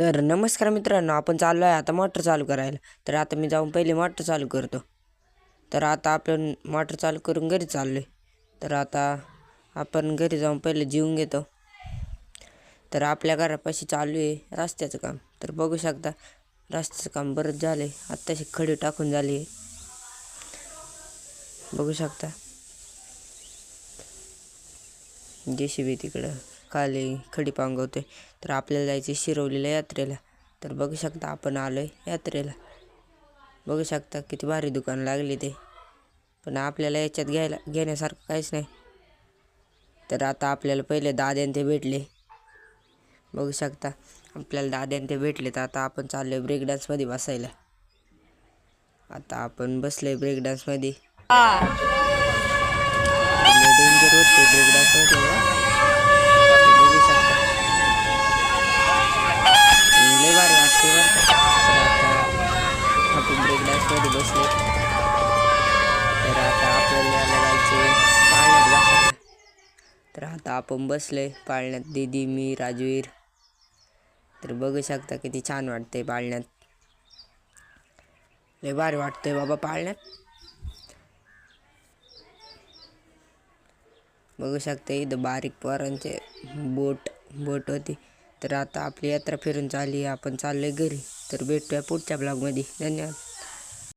तर नमस्कार मित्रांनो आपण चाललो आहे आता मोटर चालू करायला. तर आता मी जाऊन पहिले मोटर चालू करतो. तर आता आपण मोटर चालू करून घरी चाललो आहे तर आता आपण घरी जाऊन पहिले जीवन घेतो. तर आपल्या घरापाशी चालू आहे रस्त्याचं काम. तर बघू शकता रस्त्याचं काम बरंच झालं आहे आत्ताशी खडी टाकून झाली आहे. बघू शकता. जे सी बी तिकडं. खाली खडी पांगवते तर आपल्याला जायचं शिरवलेल्या यात्रेला. तर बघू शकता आपण आलो आहे यात्रेला. बघू शकता किती भारी दुकान लागले ते. पण आपल्याला याच्यात घ्यायला घेण्यासारखं काहीच नाही. तर आता आपल्याला पहिले दाद्यान ते भेटले. बघू शकता आपल्याला दाद्यान ते भेटले तर आता आपण चाललो आहे ब्रेक डान्समध्ये बसायला. आता आपण बसलो आहे ब्रेक डान्समध्ये डेंजर होते ब्रेक डान्समध्ये तर आता आपण बसलोय पाळण्यात दीदी मी राजवीर. तर बघू शकता किती छान वाटते पाळण्यात. लय भारी वाटतंय बाबा पाळण्यात. बघू शकता इथं बारीक पोरांचे बोट बोट होती. तर आता आपली यात्रा फिरून चालली आपण चाललोय घरी. तर भेटूया पुढच्या ब्लॉगमध्ये धन्यवाद.